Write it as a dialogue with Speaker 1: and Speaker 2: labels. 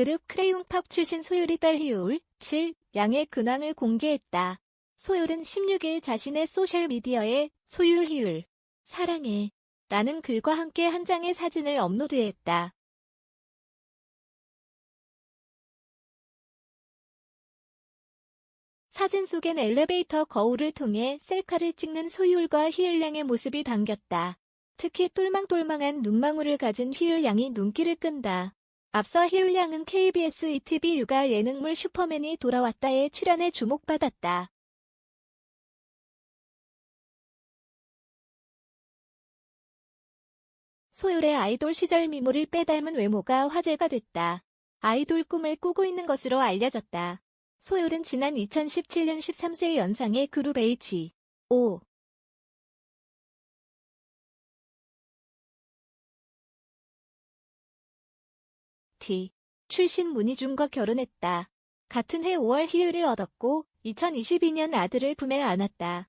Speaker 1: 그룹 크레용팝 출신 소율이 딸 희율, 7, 양의 근황을 공개했다. 소율은 16일 자신의 소셜미디어에 소율 희율, 사랑해 라는 글과 함께 한 장의 사진을 업로드했다. 사진 속엔 엘리베이터 거울을 통해 셀카를 찍는 소율과 희율 양의 모습이 담겼다. 특히 똘망똘망한 눈망울을 가진 희율 양이 눈길을 끈다. 앞서 희율양은 KBS ETV 육아 예능물 슈퍼맨이 돌아왔다에 출연해 주목받았다. 소율의 아이돌 시절 미모를 빼닮은 외모가 화제가 됐다. 아이돌 꿈을 꾸고 있는 것으로 알려졌다. 소율은 지난 2017년 13세 연상의 그룹 H. O. T. 출신 문희준과 결혼했다. 같은 해 5월 희율을 얻었고 2022년 아들을 품에 안았다.